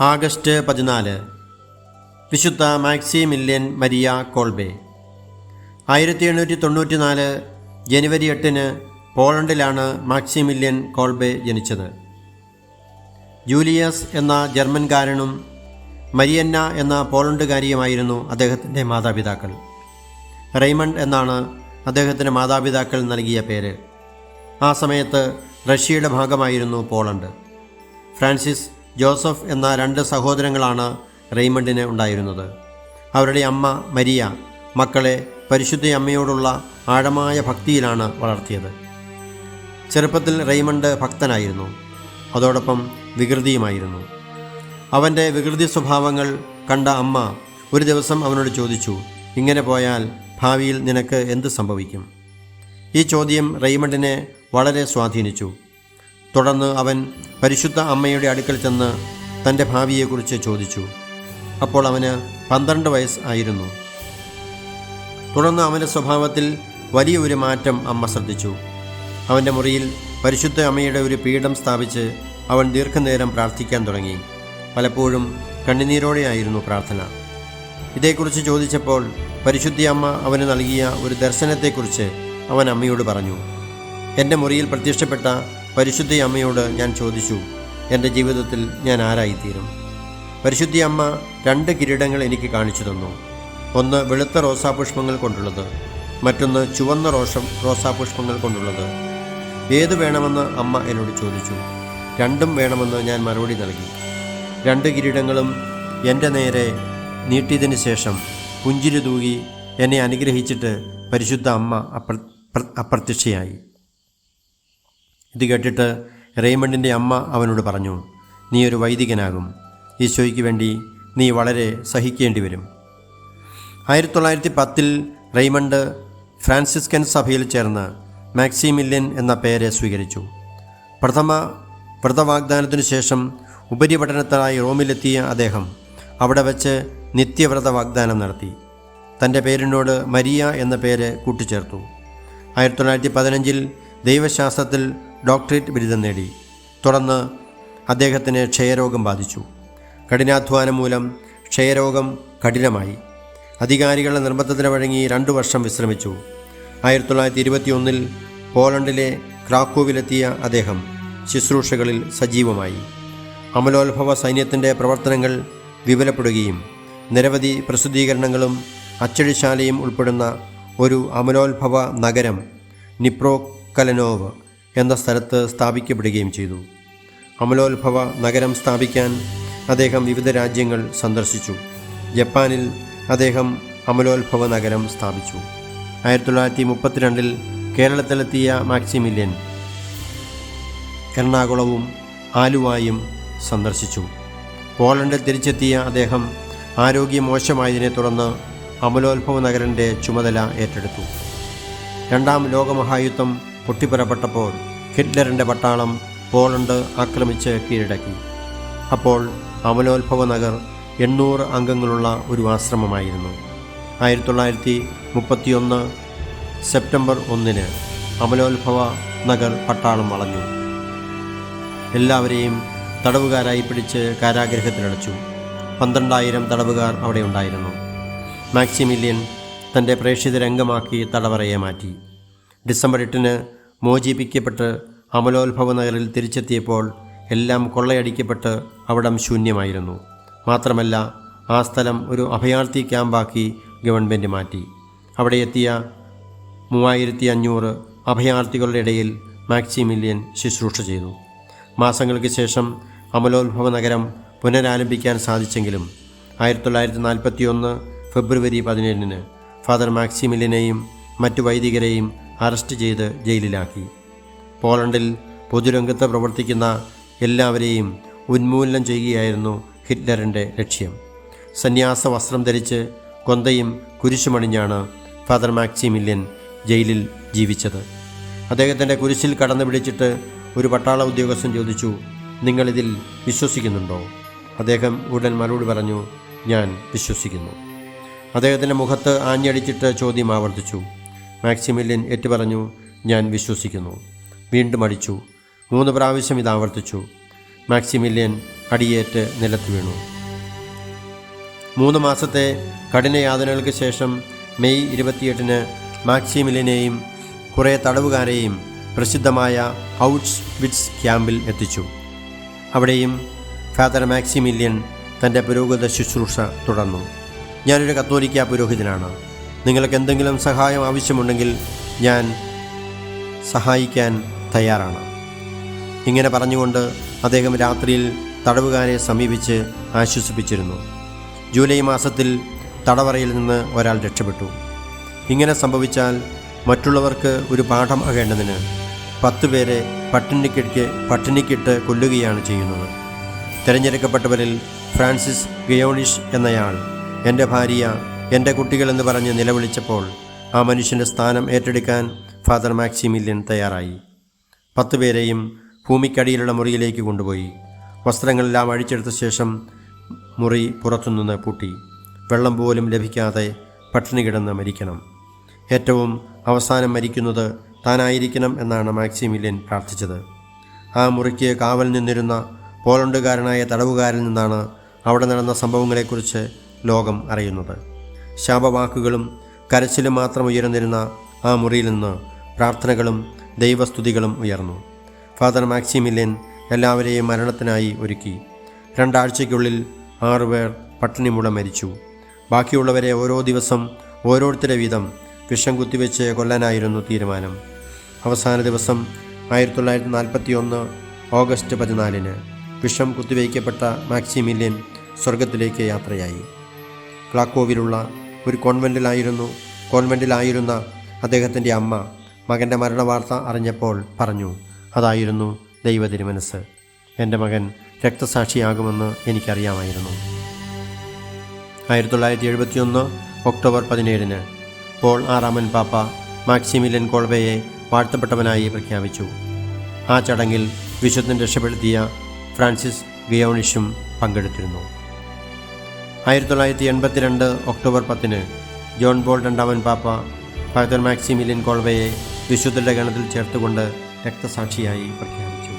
August പതിനാല്. വിശുദ്ധ Maximilian Maria Kolbe. ആയിരത്തി എണ്ണൂറ്റി തൊണ്ണൂറ്റി നാല് ജനുവരി എട്ടിന് പോളണ്ടിലാണ് മാക്സിമില്യൻ കോൾബെ ജനിച്ചത്. ജൂലിയസ് എന്ന ജർമ്മൻകാരനും മരിയന്ന എന്ന പോളണ്ടുകാരിയുമായിരുന്നു അദ്ദേഹത്തിന്റെ മാതാപിതാക്കൾ. റെയ്മണ്ട് എന്നാണ് അദ്ദേഹത്തിന്റെ മാതാപിതാക്കൾ നൽകിയ പേര്. ആ സമയത്ത് റഷ്യയുടെ ഭാഗമായിരുന്നു പോളണ്ട്. ഫ്രാൻസിസ് ജോസഫ് എന്ന രണ്ട് സഹോദരങ്ങളാണ് റെയ്മണ്ടിന് ഉണ്ടായിരുന്നത്. അവരുടെ അമ്മ മരിയ മക്കളെ പരിശുദ്ധ അമ്മയോടുള്ള ആഴമായ ഭക്തിയിലാണ് വളർത്തിയത്. ചെറുപ്പത്തിൽ റെയ്മണ്ട് ഭക്തനായിരുന്നു. അതോടൊപ്പം വികൃതിയുമായിരുന്നു. അവന്റെ വികൃതി സ്വഭാവങ്ങൾ കണ്ട അമ്മ ഒരു ദിവസം അവനോട് ചോദിച്ചു ഇങ്ങനെ പോയാൽ ഭാവിയിൽ നിനക്ക് എന്ത് സംഭവിക്കും? ഈ ചോദ്യം റെയ്മണ്ടിനെ വളരെ സ്വാധീനിച്ചു. തുടർന്ന് അവൻ പരിശുദ്ധ അമ്മയുടെ അടുക്കൽ ചെന്ന് തന്റെ ഭാവിയെക്കുറിച്ച് ചോദിച്ചു. അപ്പോൾ അവന് പന്ത്രണ്ട് വയസ്സ് ആയിരുന്നു. തുടർന്ന് അവന്റെ സ്വഭാവത്തിൽ വലിയൊരു മാറ്റം അമ്മ ശ്രദ്ധിച്ചു. അവന്റെ മുറിയിൽ പരിശുദ്ധ അമ്മയുടെ ഒരു പീഠം സ്ഥാപിച്ച് അവൻ ദീർഘനേരം പ്രാർത്ഥിക്കാൻ തുടങ്ങി. പലപ്പോഴും കണ്ണുനീരോടെയായിരുന്നു പ്രാർത്ഥന. ഇതേക്കുറിച്ച് ചോദിച്ചപ്പോൾ പരിശുദ്ധി അമ്മ അവന് നൽകിയ ഒരു ദർശനത്തെക്കുറിച്ച് അവൻ അമ്മയോട് പറഞ്ഞു. എന്റെ മുറിയിൽ പ്രത്യക്ഷപ്പെട്ട പരിശുദ്ധ അമ്മയോട് ഞാൻ ചോദിച്ചു എന്റെ ജീവിതത്തിൽ ഞാൻ ആരായിത്തീരും? പരിശുദ്ധി അമ്മ രണ്ട് കിരീടങ്ങൾ എനിക്ക് കാണിച്ചു തന്നു. ഒന്ന് വെളുത്ത റോസാപുഷ്പങ്ങൾ കൊണ്ടുള്ളത് മറ്റൊന്ന് ചുവന്ന റോഷം റോസാപുഷ്പങ്ങൾ കൊണ്ടുള്ളത്. ഏത് വേണമെന്ന് അമ്മ എന്നോട് ചോദിച്ചു. രണ്ടും വേണമെന്ന് ഞാൻ മറുപടി നൽകി. രണ്ട് കിരീടങ്ങളും എന്റെ നേരെ നീട്ടിയതിന് ശേഷം പുഞ്ചിരി തൂകി എന്നെ അനുഗ്രഹിച്ചിട്ട് പരിശുദ്ധ അമ്മ അപ്ര അപ്രത്യക്ഷയായി. ഇത് കേട്ടിട്ട് റെയ്മണ്ടിന്റെ അമ്മ അവനോട് പറഞ്ഞു നീ ഒരു വൈദികനാകും. ഈശോയ്ക്ക് വേണ്ടി നീ വളരെ സഹിക്കേണ്ടി വരും. ആയിരത്തി തൊള്ളായിരത്തി പത്തിൽ റെയ്മണ്ട് ഫ്രാൻസിസ്കൻ സഭയിൽ ചേർന്ന് മാക്സിമില്യൻ എന്ന പേര് സ്വീകരിച്ചു. പ്രഥമ വ്രതവാഗ്ദാനത്തിനു ശേഷം ഉപരിപഠനത്തിനായി റോമിലെത്തിയ അദ്ദേഹം അവിടെ വച്ച് നിത്യവ്രത വാഗ്ദാനം നടത്തി. തന്റെ പേരിനോട് മരിയ എന്ന പേര് കൂട്ടിച്ചേർത്തു. ആയിരത്തി തൊള്ളായിരത്തി പതിനഞ്ചിൽ ദൈവശാസ്ത്രത്തിൽ ഡോക്ടറേറ്റ് ബിരുദം നേടി. തുടർന്ന് അദ്ദേഹത്തിന് ക്ഷയരോഗം ബാധിച്ചു. കഠിനാധ്വാനം മൂലം ക്ഷയരോഗം കഠിനമായി. അധികാരികളുടെ നിർബന്ധത്തിന് വഴങ്ങി രണ്ടു വർഷം വിശ്രമിച്ചു. ആയിരത്തി തൊള്ളായിരത്തി ഇരുപത്തിയൊന്നിൽ പോളണ്ടിലെ ക്രാക്കോവിലെത്തിയ അദ്ദേഹം ശുശ്രൂഷകളിൽ സജീവമായി. അമലോത്ഭവ സൈന്യത്തിന്റെ പ്രവർത്തനങ്ങൾ വിപുലപ്പെടുകയും നിരവധി പ്രസിദ്ധീകരണങ്ങളും അച്ചടിശാലയും ഉൾപ്പെടുന്ന ഒരു അമലോത്ഭവ നഗരം നിപ്രോക്കലനോവ് എന്ന സ്ഥലത്ത് സ്ഥാപിക്കപ്പെടുകയും ചെയ്തു. അമലോത്ഭവ നഗരം സ്ഥാപിക്കാൻ അദ്ദേഹം വിവിധ രാജ്യങ്ങൾ സന്ദർശിച്ചു. ജപ്പാനിൽ അദ്ദേഹം അമലോത്ഭവ നഗരം സ്ഥാപിച്ചു. ആയിരത്തി തൊള്ളായിരത്തി മുപ്പത്തിരണ്ടിൽ കേരളത്തിലെത്തിയ മാക്സിമില്യൻ എറണാകുളവും ആലുവായും സന്ദർശിച്ചു. പോളണ്ടിൽ തിരിച്ചെത്തിയ അദ്ദേഹം ആരോഗ്യം മോശമായതിനെ തുടർന്ന് അമലോത്ഭവ നഗരന്റെ ചുമതല ഏറ്റെടുത്തു. രണ്ടാം ലോകമഹായുദ്ധം പൊട്ടിപ്പുറപ്പെട്ടപ്പോൾ ഹിറ്റ്ലറിന്റെ പട്ടാളം പോളണ്ട് ആക്രമിച്ച് കീഴടക്കി. അപ്പോൾ അമലോത്ഭവ നഗർ എണ്ണൂറ് അംഗങ്ങളുള്ള ഒരു ആശ്രമമായിരുന്നു. ആയിരത്തി തൊള്ളായിരത്തി മുപ്പത്തിയൊന്ന് സെപ്റ്റംബർ ഒന്നിന് അമലോത്ഭവ നഗർ പട്ടാളം വളഞ്ഞു. എല്ലാവരെയും തടവുകാരായി പിടിച്ച് കാരാഗ്രഹത്തിലടച്ചു. പന്ത്രണ്ടായിരം തടവുകാർ അവിടെ ഉണ്ടായിരുന്നു. മാക്സിമില്യൻ തന്റെ പ്രേക്ഷിത രംഗമാക്കി തടവറയെ മാറ്റി. ഡിസംബർ എട്ടിന് മോചിപ്പിക്കപ്പെട്ട് അമലോത്ഭവ നഗറിൽ തിരിച്ചെത്തിയപ്പോൾ എല്ലാം കൊള്ളയടിക്കപ്പെട്ട് അവിടം ശൂന്യമായിരുന്നു. മാത്രമല്ല ആ സ്ഥലം ഒരു അഭയാർത്ഥി ക്യാമ്പാക്കി ഗവൺമെന്റ് മാറ്റി. അവിടെ എത്തിയ മൂവായിരത്തി അഞ്ഞൂറ് അഭയാർത്ഥികളുടെ ഇടയിൽ മാക്സിമില്യൻ ശുശ്രൂഷ ചെയ്തു. മാസങ്ങൾക്ക് ശേഷം അമലോത്ഭവ നഗരം പുനരാരംഭിക്കാൻ സാധിച്ചെങ്കിലും ആയിരത്തി തൊള്ളായിരത്തി നാൽപ്പത്തി ഒന്ന് ഫെബ്രുവരി പതിനേഴിന് ഫാദർ മാക്സിമില്യനെയും മറ്റു വൈദികരെയും അറസ്റ്റ് ചെയ്ത് ജയിലിലാക്കി. പോളണ്ടിൽ പൊതുരംഗത്ത് പ്രവർത്തിക്കുന്ന എല്ലാവരെയും ഉന്മൂലനം ചെയ്യുകയായിരുന്നു ഹിറ്റ്ലറിന്റെ ലക്ഷ്യം. സന്യാസ വസ്ത്രം ധരിച്ച് കൊന്തയും കുരിശുമണിഞ്ഞാണ് ഫാദർ മാക്സിമില്യൻ ജയിലിൽ ജീവിച്ചത്. അദ്ദേഹത്തിന്റെ കുരിശിൽ കടന്നു പിടിച്ചിട്ട് ഒരു പട്ടാള ഉദ്യോഗസ്ഥൻ ചോദിച്ചു നിങ്ങളിതിൽ വിശ്വസിക്കുന്നുണ്ടോ? അദ്ദേഹം ഉടൻ മറുപടി പറഞ്ഞു ഞാൻ വിശ്വസിക്കുന്നു. അദ്ദേഹത്തിന്റെ മുഖത്ത് ആഞ്ഞടിച്ചിട്ട് ചോദ്യം ആവർത്തിച്ചു മാക്സിമില്യൻ ഏറ്റുപറഞ്ഞു ഞാൻ വിശ്വസിക്കുന്നു. വീണ്ടും അടിച്ചു. മൂന്ന് പ്രാവശ്യം ഇത് ആവർത്തിച്ചു. മാക്സിമില്യൻ അടിയേറ്റ് നിലത്ത് വീണു. മൂന്ന് മാസത്തെ കഠിനയാതനകൾക്ക് ശേഷം മെയ് ഇരുപത്തിയെട്ടിന് മാക്സിമിലിനെയും കുറേ തടവുകാരെയും പ്രസിദ്ധമായ ഔട്ട്സ് വിറ്റ്സ് ക്യാമ്പിൽ എത്തിച്ചു. അവിടെയും ഫാദർ മാക്സിമില്യൻ തന്റെ പുരോഹിത ശുശ്രൂഷ തുടർന്നു. ഞാനൊരു കത്തോലിക്ക പുരോഹിതനാണ്. നിങ്ങൾക്ക് എന്തെങ്കിലും സഹായം ആവശ്യമുണ്ടെങ്കിൽ ഞാൻ സഹായിക്കാൻ തയ്യാറാണ്. ഇങ്ങനെ പറഞ്ഞുകൊണ്ട് അദ്ദേഹം രാത്രിയിൽ തടവുകാരെ സമീപിച്ച് ആശ്വസിപ്പിച്ചിരുന്നു. ജൂലൈ മാസത്തിൽ തടവറയിൽ നിന്ന് ഒരാൾ രക്ഷപ്പെട്ടു. ഇങ്ങനെ സംഭവിച്ചാൽ മറ്റുള്ളവർക്ക് ഒരു പാഠം ആകേണ്ടതിന് പത്ത് പേരെ പട്ടിണിക്കിട്ട് പട്ടിണിക്കിട്ട് കൊല്ലുകയാണ് ചെയ്യുന്നത്. തിരഞ്ഞെടുക്കപ്പെട്ടവരിൽ ഫ്രാൻസിസ് ഗയോണിഷ് എന്നയാൾ എന്റെ ഭാര്യ എന്റെ കുട്ടികളെന്ന് പറഞ്ഞ് നിലവിളിച്ചപ്പോൾ ആ മനുഷ്യന്റെ സ്ഥാനം ഏറ്റെടുക്കാൻ ഫാദർ മാക്സിമില്യൻ തയ്യാറായി. പത്ത് പേരെയും ഭൂമിക്കടിയിലുള്ള മുറിയിലേക്ക് കൊണ്ടുപോയി. വസ്ത്രങ്ങളെല്ലാം അഴിച്ചെടുത്ത ശേഷം മുറി പുറത്തുനിന്ന് പൂട്ടി. വെള്ളം പോലും ലഭിക്കാതെ പട്ടിണി കിടന്ന് മരിക്കണം. ഏറ്റവും അവസാനം മരിക്കുന്നത് താനായിരിക്കണം എന്നാണ് മാക്സിമില്യൻ പ്രാർത്ഥിച്ചത്. ആ മുറിക്ക് കാവൽ നിന്നിരുന്ന പോളണ്ടുകാരനായ തടവുകാരിൽ നിന്നാണ് അവിടെ നടന്ന സംഭവങ്ങളെക്കുറിച്ച് ലോകം അറിയുന്നത്. ശാപവാക്കുകളും കരച്ചിലും മാത്രം ഉയർന്നിരുന്ന ആ മുറിയിൽ നിന്ന് പ്രാർത്ഥനകളും ദൈവസ്തുതികളും ഉയർന്നു. ഫാദർ മാക്സിമില്യൻ എല്ലാവരെയും മരണത്തിനായി ഒരുക്കി. രണ്ടാഴ്ചയ്ക്കുള്ളിൽ ആറുപേർ പട്ടിണി മൂലം മരിച്ചു. ബാക്കിയുള്ളവരെ ഓരോ ദിവസം ഓരോരുത്തരെ വീതം വിഷം കുത്തിവെച്ച് കൊല്ലാനായിരുന്നു തീരുമാനം. അവസാന ദിവസം ആയിരത്തി തൊള്ളായിരത്തി നാൽപ്പത്തി ഒന്ന് ഓഗസ്റ്റ് പതിനാലിന് വിഷം കുത്തിവയ്ക്കപ്പെട്ട മാക്സിമില്യൻ സ്വർഗത്തിലേക്ക് യാത്രയായി. ക്ലാക്കോവിലുള്ള ഒരു കോൺവെന്റിലായിരുന്നു കോൺവെന്റിലായിരുന്ന അദ്ദേഹത്തിന്റെ അമ്മ മകന്റെ മരണവാർത്ത അറിഞ്ഞപ്പോൾ പറഞ്ഞു അതായിരുന്നു ദൈവതിരുമനസ് എന്റെ മകൻ രക്തസാക്ഷിയാകുമെന്ന് എനിക്കറിയാമായിരുന്നു. ആയിരത്തി തൊള്ളായിരത്തി എഴുപത്തിയൊന്ന് ഒക്ടോബർ പതിനേഴിന് പോൾ ആറാമൻ പാപ്പ മാക്സിമിലിയൻ കോൾവയെ വാഴ്ത്തപ്പെട്ടവനായി പ്രഖ്യാപിച്ചു. ആ ചടങ്ങിൽ വിശുദ്ധൻ രക്ഷപ്പെടുത്തിയ ഫ്രാൻസിസ് ഗിയോണിഷും പങ്കെടുത്തിരുന്നു. ആയിരത്തി തൊള്ളായിരത്തി എൺപത്തിരണ്ട് ഒക്ടോബർ പത്തിന് ജോൺ ബോൾ രണ്ടാമൻ പാപ്പ ഫാദർ മാക്സിമിലിയൻ കോൾവയെ വിശുദ്ധരുടെ ഗണത്തിൽ ചേർത്തുകൊണ്ട് രക്തസാക്ഷിയായി പ്രഖ്യാപിച്ചു.